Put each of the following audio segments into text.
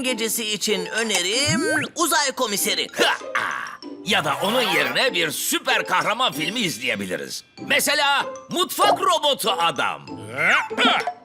film gecesi için önerim Uzay Komiseri. Ya da onun yerine bir süper kahraman filmi izleyebiliriz. Mesela Mutfak Robotu Adam.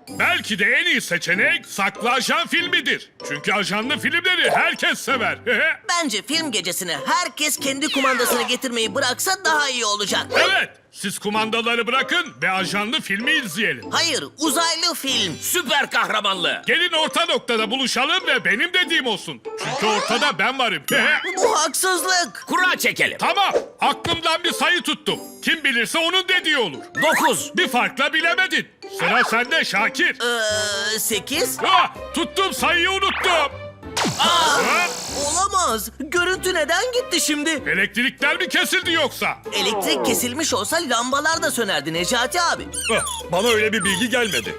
Belki de en iyi seçenek saklı ajan filmidir. Çünkü ajanlı filmleri herkes sever. Bence film gecesine herkes kendi kumandasını getirmeyi bıraksa daha iyi olacak. evet, siz kumandaları bırakın ve ajanlı filmi izleyelim. Hayır, uzaylı film. Süper kahramanlı. Gelin orta noktada buluşalım ve benim dediğim olsun. Çünkü ortada ben varım. Bu haksızlık. Kura çekelim. tamam, aklımdan bir sayı tuttum. Kim bilirse onun dediği olur. Dokuz. Bir farkla bilemedin. Sıra sende Şakir. Ee, sekiz? Ah, tuttum sayıyı unuttum. Ha? Olamaz. Görüntü neden gitti şimdi? Elektrikler mi kesildi yoksa? Elektrik kesilmiş olsa lambalar da sönerdi Necati abi. Ah, Bana öyle bir bilgi gelmedi.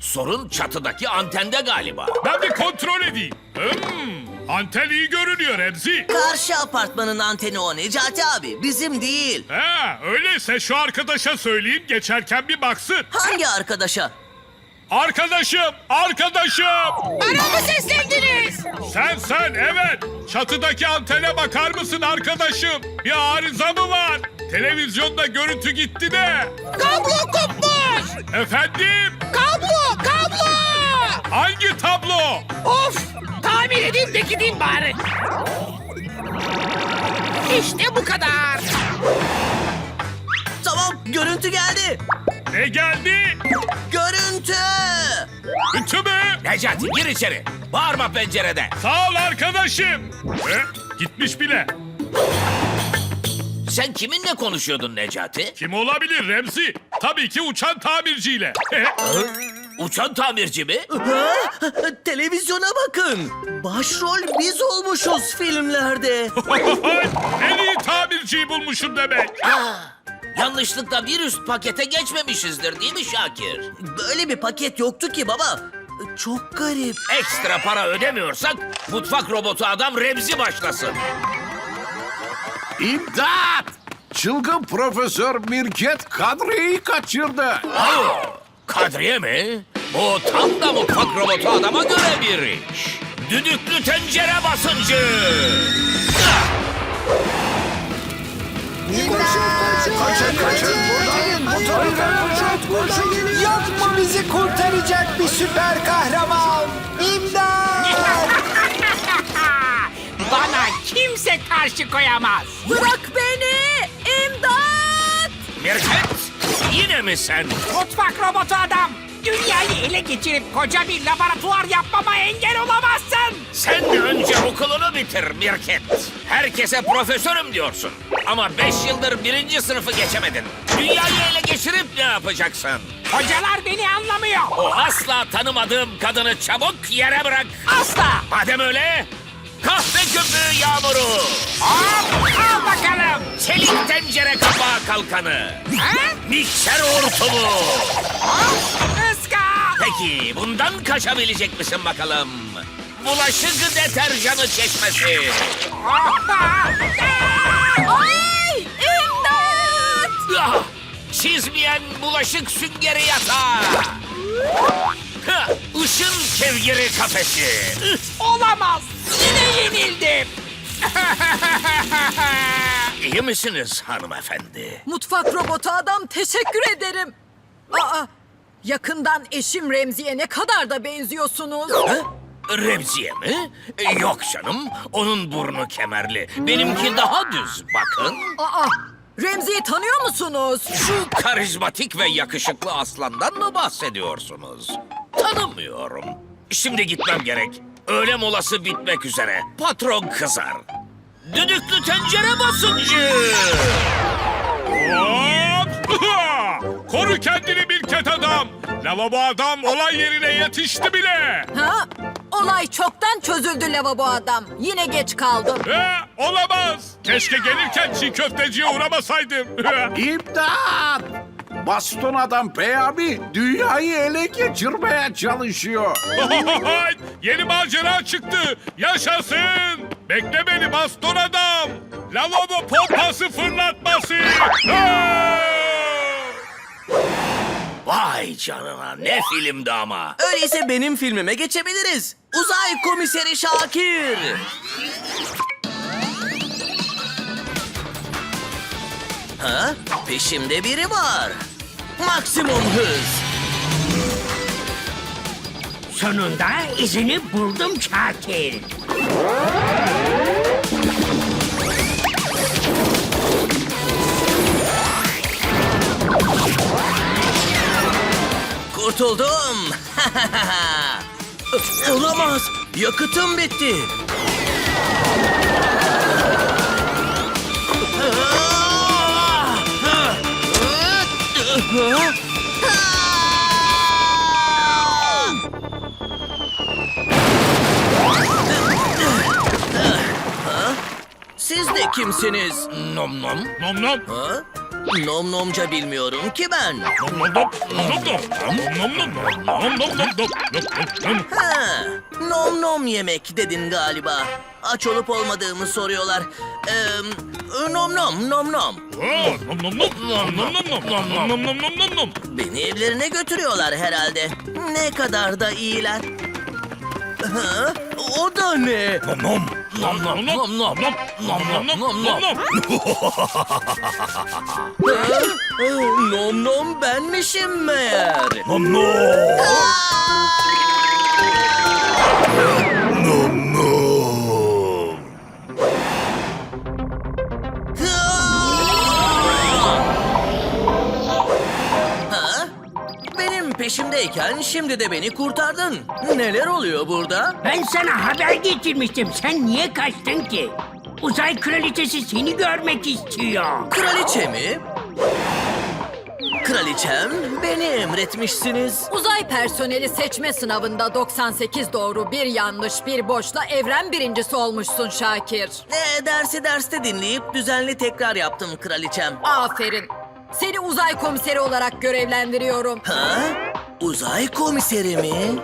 Sorun çatıdaki antende galiba. Ben bir kontrol edeyim. Hmm, anten iyi görünüyor Remzi. Karşı apartmanın anteni o Necati abi. Bizim değil. Ha, öyleyse şu arkadaşa söyleyeyim geçerken bir baksın. Hangi arkadaşa? Arkadaşım, arkadaşım. Bana mı seslendiniz? Sen sen evet. Çatıdaki antene bakar mısın arkadaşım? Bir arıza mı var? Televizyonda görüntü gitti de. Kablo kopmuş. Efendim? Kablo, kablo. Hangi tablo? Of, tamir edeyim de gideyim bari. İşte bu kadar. Tamam, görüntü geldi. Ne geldi? Görüntü! Ütü mü? Necati gir içeri. Bağırma pencerede. Sağ ol arkadaşım. E, gitmiş bile. Sen kiminle konuşuyordun Necati? Kim olabilir Remzi? Tabii ki uçan tamirciyle. Uçan tamirci mi? Ha? Televizyona bakın. Başrol biz olmuşuz filmlerde. en iyi tamirciyi bulmuşum demek. Aa, yanlışlıkla bir üst pakete geçmemişizdir değil mi Şakir? Böyle bir paket yoktu ki baba. Çok garip. Ekstra para ödemiyorsak mutfak robotu adam Remzi başlasın. İmdat! Çılgın Profesör Mirket Kadri'yi kaçırdı. Aa, Kadriye mi? Bu tam da mutfak robotu adama göre bir iş. Düdüklü tencere basıncı. Kaçın kaçın buradan. Yok mu bizi kurtaracak bir süper kahraman? İmdat! Bana kimse karşı koyamaz. Bırak beni! İmdat! Mirket, yine mi sen? Mutfak robotu adam. Dünyayı ele geçirip koca bir laboratuvar yapmama engel olamazsın. Sen de önce okulunu bitir Mirket. Herkese profesörüm diyorsun. Ama beş yıldır birinci sınıfı geçemedin. Dünyayı ele geçirip ne yapacaksın? Hocalar beni anlamıyor. O asla tanımadığım kadını çabuk yere bırak. Asla. Madem öyle, kahve köpüğü yağmuru. Hop, al bakalım. Çelik tencere kapağı kalkanı. Ha? Mikser hortumu. Iska. Peki bundan kaçabilecek misin bakalım? Bulaşık deterjanı çeşmesi. Ay! İmdat! Ah, çizmeyen bulaşık süngeri yatağı. Hah, Işın kevgiri kafesi. Olamaz. Yenildim. İyi misiniz hanımefendi? Mutfak robotu adam teşekkür ederim. Aa, yakından eşim Remzi'ye ne kadar da benziyorsunuz. Ha? Remziye mi? E, Yok canım. Onun burnu kemerli. Benimki daha düz bakın. Aa, Remzi'yi tanıyor musunuz? Şu karizmatik ve yakışıklı aslandan mı bahsediyorsunuz? Tanımıyorum. Şimdi gitmem gerek. Öğle molası bitmek üzere. Patron kızar. Düdüklü tencere basıncı. Hop! Koru kendini Mirket adam. Lavabo adam olay yerine yetişti bile. Ha? Olay çoktan çözüldü lavabo adam. Yine geç kaldım. He, olamaz. Keşke gelirken çiğ köfteciye uğramasaydım. İmdat! Baston adam Bey abi dünyayı ele geçirmeye çalışıyor. Yeni macera çıktı. Yaşasın. Bekle beni baston adam. Lavabo pompası fırlatması. Vay canına ne filmdi ama. Öyleyse benim filmime geçebiliriz. Uzay Komiseri Şakir. Ha? Peşimde biri var. Maksimum hız. Sonunda izini buldum Şakir. Kurtuldum. Olamaz. Yakıtım bitti. Kimsiniz? Nom nom. Nom nom. Ha? Nom nomca bilmiyorum ki ben. Nom nom nom. Nom nom nom. Nom nom nom. Nom nom nom. Nom nom nom. Ha, nom nom yemek dedin galiba. Aç olup olmadığımı soruyorlar. Ee, nom nom nom nom. Aa, Nom nom nom. Nom nom nom. Nom nom nom nom nom nom nom. Beni evlerine götürüyorlar herhalde. Ne kadar da iyiler. Ha, o da ne? Nom nom. Nom nom nom nom. Nom nom nom nom nom. Ha, nom nom benmişim meğer. Nom nom. Peşimdeyken şimdi de beni kurtardın. Neler oluyor burada? Ben sana haber getirmiştim. Sen niye kaçtın ki? Uzay kraliçesi seni görmek istiyor. Kraliçe mi? Kraliçem, beni emretmişsiniz. Uzay personeli seçme sınavında 98 doğru, bir yanlış, bir boşla evren birincisi olmuşsun Şakir. E, dersi derste dinleyip düzenli tekrar yaptım kraliçem. Aferin. Seni uzay komiseri olarak görevlendiriyorum. Ha? Uzay komiseri mi?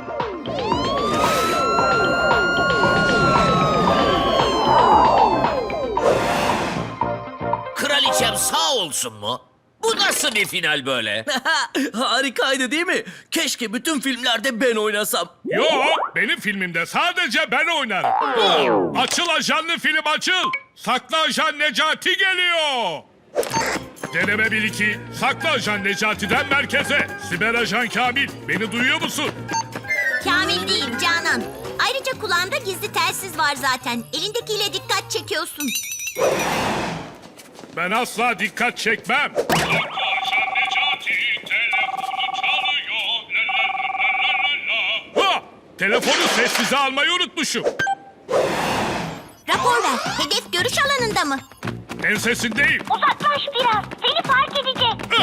Kraliçem sağ olsun mu? Bu nasıl bir final böyle? Harikaydı değil mi? Keşke bütün filmlerde ben oynasam. Yo, benim filmimde sadece ben oynarım. Açıl ajanlı film açıl. Saklı ajan Necati geliyor. Deneme 1-2. Saklı ajan Necati'den merkeze. Siber ajan Kamil. Beni duyuyor musun? Kamil değil Canan. Ayrıca kulağında gizli telsiz var zaten. Elindekiyle dikkat çekiyorsun. Ben asla dikkat çekmem. Saklı ajan Necati telefonu çalıyor. La la la la la la. Ha! Telefonu sessize almayı unutmuşum. Rapor ver. Hedef görüş alanında mı? Ensesindeyim. Uzaklaş biraz. Seni fark edecek.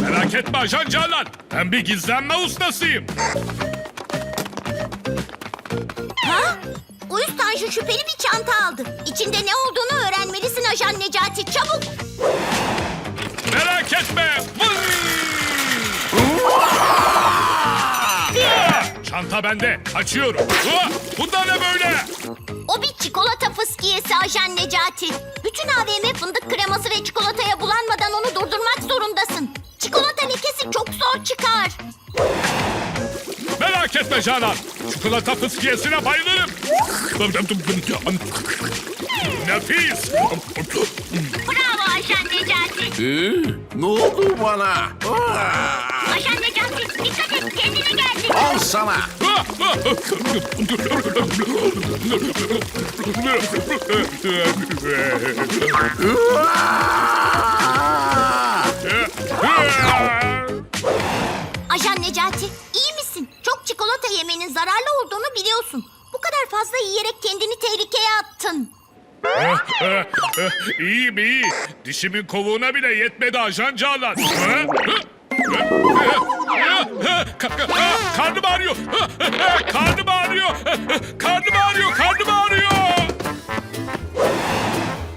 Merak etme ajan Canan. Ben bir gizlenme ustasıyım. Ha? Uyuz Tanju şüpheli bir çanta aldı. İçinde ne olduğunu öğrenmelisin ajan Necati. Çabuk. Merak etme. Çanta bende. Açıyorum. Uah! Bu da ne böyle? Çikolata fıskiyesi ajan Necati. Bütün AVM fındık kreması ve çikolataya bulanmadan onu durdurmak zorundasın. Çikolata lekesi çok zor çıkar. Merak etme Canan. Çikolata fıskiyesine bayılırım. Nefis. Bravo ajan Necati. Ee, ne oldu bana? Aa, Ajan Necati dikkat et kendine geldin. al sana. Ajan Necati iyi misin? Çok çikolata yemenin zararlı olduğunu biliyorsun. Bu kadar fazla yiyerek kendini tehlikeye attın. iyiyim iyi. Dişimin kovuğuna bile yetmedi ajan Canan. Karnım ağrıyor. Karnım ağrıyor. Karnım ağrıyor. Karnım ağrıyor.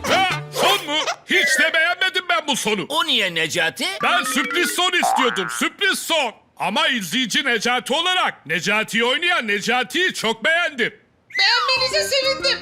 Ha, Son mu? Hiç de beğenmedim ben bu sonu. O niye Necati? Ben sürpriz son istiyordum. Sürpriz son. Ama izleyici Necati olarak Necati'yi oynayan Necati'yi çok beğendim. Beğenmenize sevindim.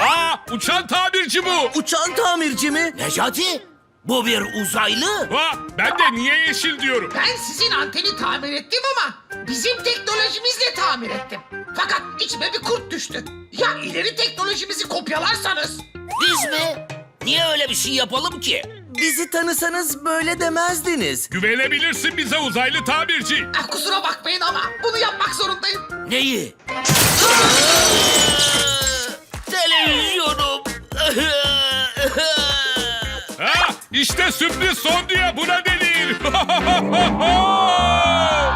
Aa, uçan tabirci bu. Uçan tamirci mi? Necati? Bu bir uzaylı. Ha, ben de niye yeşil diyorum. Ben sizin anteni tamir ettim ama bizim teknolojimizle tamir ettim. Fakat içime bir kurt düştü. Ya ileri teknolojimizi kopyalarsanız? Biz mi? Niye öyle bir şey yapalım ki? Bizi tanısanız böyle demezdiniz. Güvenebilirsin bize uzaylı tabirci. Ah, kusura bakmayın ama bunu yapmak zorundayım. Neyi? Televizyonum. İşte sürpriz son diye buna denir.